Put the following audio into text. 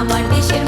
আমার দেশের